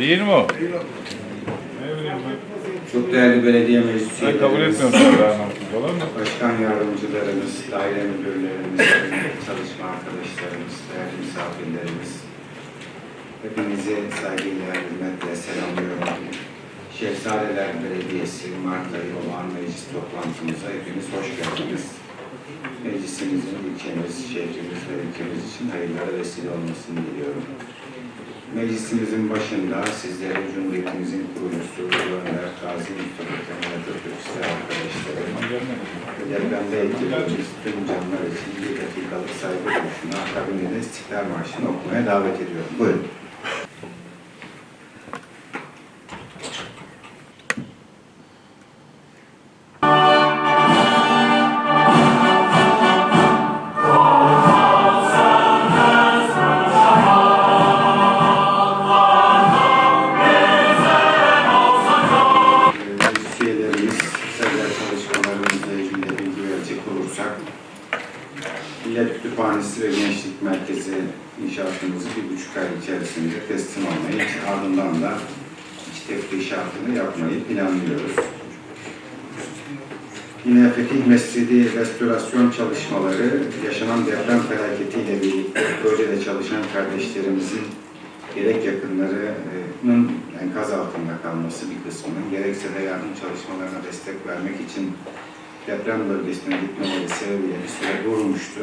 Değil mi o? Çok değerli belediye meclis Ben kabul etmiyorum olur mu? başkan yardımcılarımız, daire müdürlerimiz, çalışma arkadaşlarımız, değerli misafirlerimiz, hepinizi saygıyla, hürmetle selamlıyorum. Şehzadeler Belediyesi Mart ayı olan meclis toplantımıza hepiniz hoş geldiniz. Meclisimizin ilçemiz, şehrimiz ve ülkemiz için hayırlara vesile olmasını diliyorum. Meclisimizin başında sizlere Cumhuriyetimizin kurucusu Ömer Gazi Atatürk size arkadaşlarım, depremde etkilediğimiz tüm canlar için bir dakikalık saygı duruşuna akabinde de İstiklal Marşı'nı okumaya davet ediyorum. Buyurun. İçerisinde teslim almayı, ardından da iç tefrişatını yapmayı planlıyoruz. Yine Fetih Mescidi restorasyon çalışmaları yaşanan deprem felaketiyle birlikte projede çalışan kardeşlerimizin gerek yakınlarının enkaz altında kalması bir kısmının gerekse de yardım çalışmalarına destek vermek için deprem bölgesine gitmeleri sebebiyle süre durmuştu.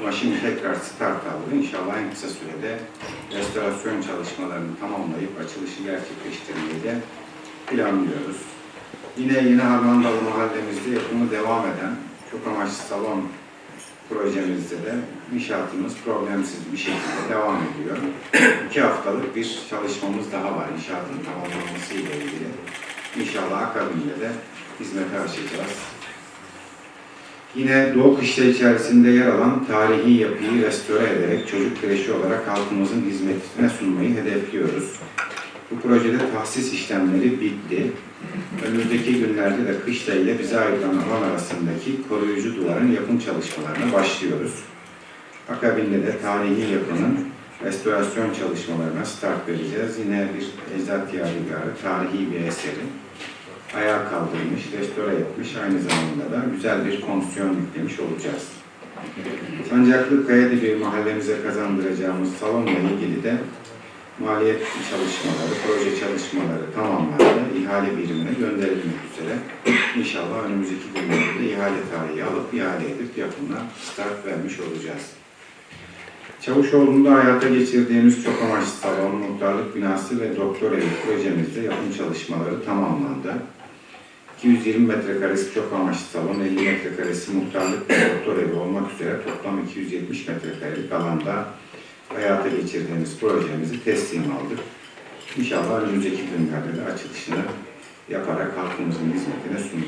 Ama şimdi tekrar start aldı. İnşallah en kısa sürede restorasyon çalışmalarını tamamlayıp açılışı gerçekleştirmeyi de planlıyoruz. Yine Yeni Harmandalı mahallemizde yapımı devam eden çok amaçlı salon projemizde de inşaatımız problemsiz bir şekilde devam ediyor. İki haftalık bir çalışmamız daha var inşaatın tamamlanması ile ilgili. İnşallah akabinde de hizmete açacağız. Yine Doğu Kışla içerisinde yer alan tarihi yapıyı restore ederek çocuk kreşi olarak halkımızın hizmetine sunmayı hedefliyoruz. Bu projede tahsis işlemleri bitti. Önümüzdeki günlerde de Kışla ile bize ayrılan alan arasındaki koruyucu duvarın yapım çalışmalarına başlıyoruz. Akabinde de tarihi yapının restorasyon çalışmalarına start vereceğiz. Yine bir ecdat yadigarı, tarihi bir eseri ayağa kaldırmış, restore etmiş, aynı zamanda da güzel bir konsiyon yüklemiş olacağız. Sancaklı Kayadibi mahallemize kazandıracağımız salonla ilgili de maliyet çalışmaları, proje çalışmaları tamamlandı. ihale birimine gönderilmek üzere. İnşallah önümüzdeki günlerde ihale tarihi alıp ihale edip yapımına start vermiş olacağız. Çavuşoğlu'nda hayata geçirdiğimiz çok amaçlı salon, muhtarlık binası ve doktor evi projemizde yapım çalışmaları tamamlandı. 220 metrekaresi çok amaçlı salon, 50 metrekaresi muhtarlık ve doktor evi olmak üzere toplam 270 metrekarelik alanda hayata geçirdiğimiz projemizi teslim aldık. İnşallah önümüzdeki günlerde de açılışını yaparak halkımızın hizmetine sunacağız.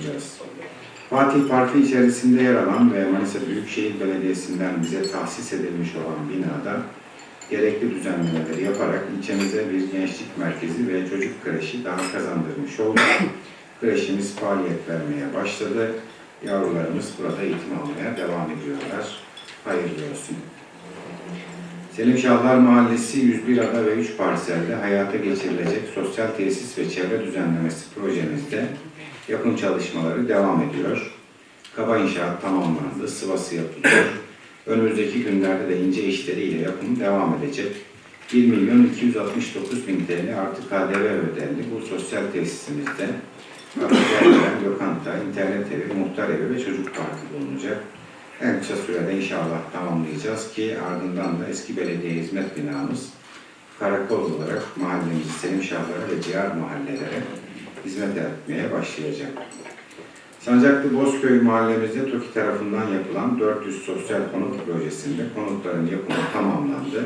Fatih Parkı içerisinde yer alan ve Manisa Büyükşehir Belediyesi'nden bize tahsis edilmiş olan binada gerekli düzenlemeleri yaparak ilçemize bir gençlik merkezi ve çocuk kreşi daha kazandırmış olduk. Kreşimiz faaliyet vermeye başladı. Yavrularımız burada eğitim almaya devam ediyorlar. Hayırlı olsun. Selim Şahlar Mahallesi 101 ada ve 3 parselde hayata geçirilecek sosyal tesis ve çevre düzenlemesi projemizde yapım çalışmaları devam ediyor. Kaba inşaat tamamlandı, sıvası yapılıyor. Önümüzdeki günlerde de ince işleriyle yapım devam edecek. 1 milyon 269 bin TL artı KDV ödendi bu sosyal tesisimizde. Artık lokanta, internet evi, muhtar evi ve çocuk parkı bulunacak. En kısa sürede inşallah tamamlayacağız ki ardından da eski belediye hizmet binamız karakol olarak mahallemizi Selim Şahlara ve diğer mahallelere hizmet etmeye başlayacak. Sancaklı Bozköy mahallemizde TOKİ tarafından yapılan 400 sosyal konut projesinde konutların yapımı tamamlandı.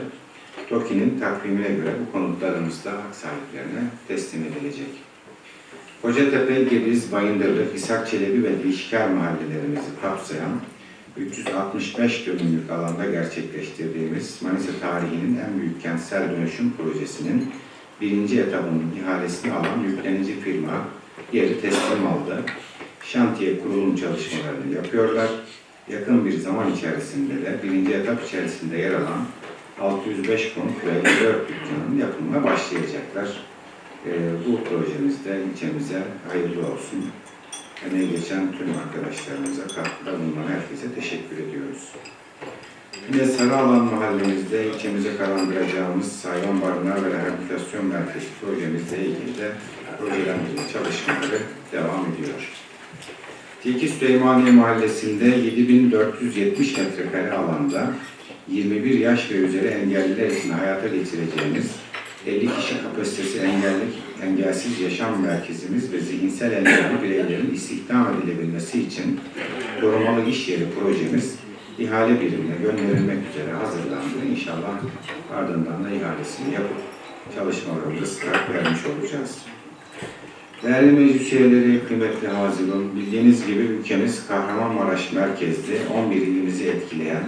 TOKİ'nin takvimine göre bu konutlarımız da hak sahiplerine teslim edilecek. Kocatepe, Gebiz, Bayındırlık, İshak Çelebi ve Dişkar mahallelerimizi kapsayan 365 dönümlük alanda gerçekleştirdiğimiz Manisa tarihinin en büyük kentsel dönüşüm projesinin birinci etabının ihalesini alan yüklenici firma yeri teslim aldı. Şantiye kurulum çalışmalarını yapıyorlar. Yakın bir zaman içerisinde de birinci etap içerisinde yer alan 605 konut ve 54 dükkanın yapımına başlayacaklar. Ee, bu projemizde ilçemize hayırlı olsun. Emeği geçen tüm arkadaşlarımıza, katkıda bulunan herkese teşekkür ediyoruz. Yine Sarıalan mahallemizde ilçemize kazandıracağımız hayvan barınağı ve rehabilitasyon merkezi projemizle ilgili de projelendirme çalışmaları devam ediyor. Tilki Süleymaniye Mahallesi'nde 7470 metrekare alanda 21 yaş ve üzeri engelliler için hayata geçireceğimiz 50 kişi kapasitesi engelli, engelsiz yaşam merkezimiz ve zihinsel engelli bireylerin istihdam edilebilmesi için korumalı iş yeri projemiz ihale birimine gönderilmek üzere hazırlandı. İnşallah ardından da ihalesini yapıp çalışmalarımıza start vermiş olacağız. Değerli meclis üyeleri, kıymetli hazırım, bildiğiniz gibi ülkemiz Kahramanmaraş merkezli 11 ilimizi etkileyen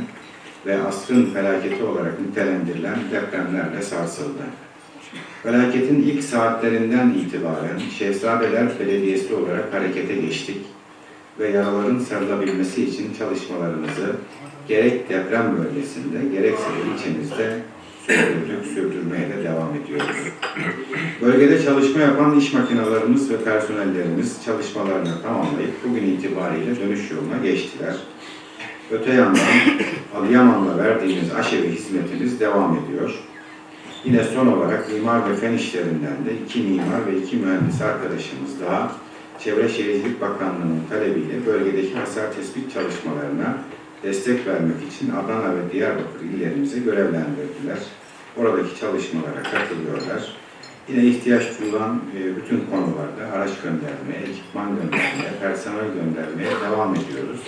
ve asrın felaketi olarak nitelendirilen depremlerle sarsıldı. Felaketin ilk saatlerinden itibaren Şehzadeler Belediyesi olarak harekete geçtik ve yaraların sarılabilmesi için çalışmalarımızı gerek deprem bölgesinde gerekse de ilçemizde sürdürdük, sürdürmeye de devam ediyoruz. Bölgede çalışma yapan iş makinelerimiz ve personellerimiz çalışmalarını tamamlayıp bugün itibariyle dönüş yoluna geçtiler. Öte yandan Adıyaman'la verdiğimiz aşevi hizmetimiz devam ediyor. Yine son olarak mimar ve fen işlerinden de iki mimar ve iki mühendis arkadaşımız daha Çevre Şehircilik Bakanlığı'nın talebiyle bölgedeki hasar tespit çalışmalarına destek vermek için Adana ve Diyarbakır illerimizi görevlendirdiler. Oradaki çalışmalara katılıyorlar. Yine ihtiyaç duyulan e, bütün konularda araç göndermeye, ekipman göndermeye, personel göndermeye devam ediyoruz.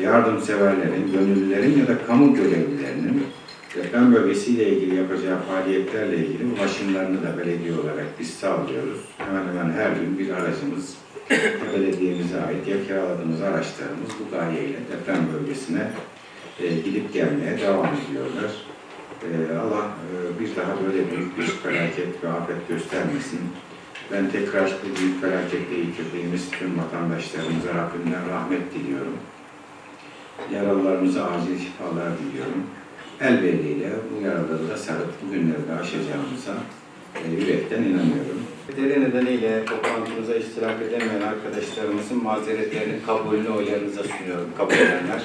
Yardımseverlerin, gönüllülerin ya da kamu görevlilerinin deprem bölgesiyle ilgili yapacağı faaliyetlerle ilgili ulaşımlarını da belediye olarak biz sağlıyoruz. Hemen hemen her gün bir aracımız belediyemize ait ya kiraladığımız araçlarımız bu gayeyle deprem bölgesine e, gidip gelmeye devam ediyorlar. E, Allah e, bir daha böyle büyük bir felaket ve afet göstermesin. Ben tekrar bu büyük felaketle yitirdiğimiz tüm vatandaşlarımıza Rabbimden rahmet diliyorum. Yaralılarımıza acil şifalar diliyorum. El birliğiyle bu yaraları da sarıp bugünleri de aşacağımıza e, yürekten inanıyorum. Deri nedeniyle toplantımıza iştirak edemeyen arkadaşlarımızın mazeretlerini kabulünü oylarınıza sunuyorum. Kabul edenler,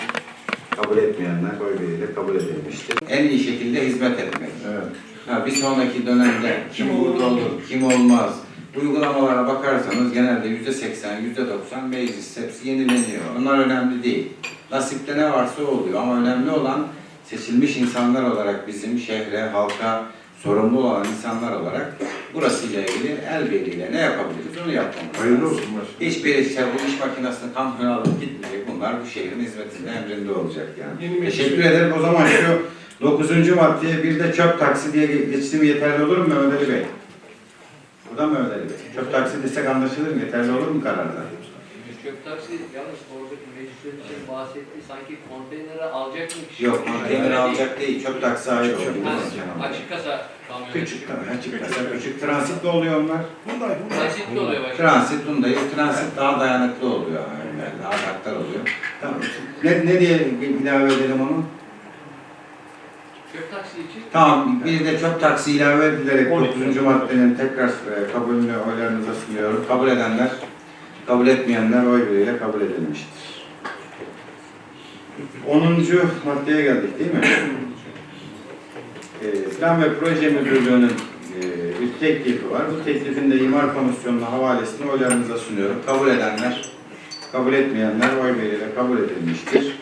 kabul etmeyenler oy birliğiyle kabul edilmiştir. En iyi şekilde hizmet etmek. Evet. Ha, bir sonraki dönemde kim burada olur, kim olmaz. Uygulamalara bakarsanız genelde yüzde seksen, yüzde doksan meclis hepsi yenileniyor. Onlar önemli değil. Nasipte ne varsa oluyor ama önemli olan seçilmiş insanlar olarak bizim şehre, halka sorumlu olan insanlar olarak burasıyla ilgili el birliğiyle ne yapabiliriz onu yapmamız Hayırlı olsun başkanım. Hiçbir işte bu iş makinesini kamyona alıp gitmeyecek. Bunlar bu şehrin hizmetinde emrinde olacak yani. Yeni Teşekkür ederim. O zaman şu 9. maddeye bir de çöp taksi diye geçtim yeterli olur mu Mehmet Ali Bey? Bu da Mehmet Ali Bey. Çöp taksi desek anlaşılır mı? Yeterli olur mu kararda? Çöp taksi yalnız oradaki meclisler için bahsettiği sanki konteyneri alacak mı kişi? Yok, konteyner alacak değil. Çöp taksi ait Çöp açık kasa kamyoneti. Küçük tabii. Açık kasa küçük. Transitli oluyor onlar. Bunday, bunday. Transitli oluyor başkanım. Transit bunda. Transit daha dayanıklı oluyor. Yani daha daktar oluyor. Tamam. Ne, ne diye ilave edelim onu? Çöp taksi için Tamam, bir de çöp taksi ilave edilerek 12. 9. maddenin tekrar e, kabulünü oylarınıza sunuyorum. Kabul edenler, kabul etmeyenler oy birliğiyle kabul edilmiştir. 10. maddeye geldik değil mi? E, Plan ve Proje Müdürlüğü'nün e, bir teklifi var. Bu teklifin de İmar Komisyonu'na havalesini oylarınıza sunuyorum. Kabul edenler, kabul etmeyenler oy birliğiyle kabul edilmiştir.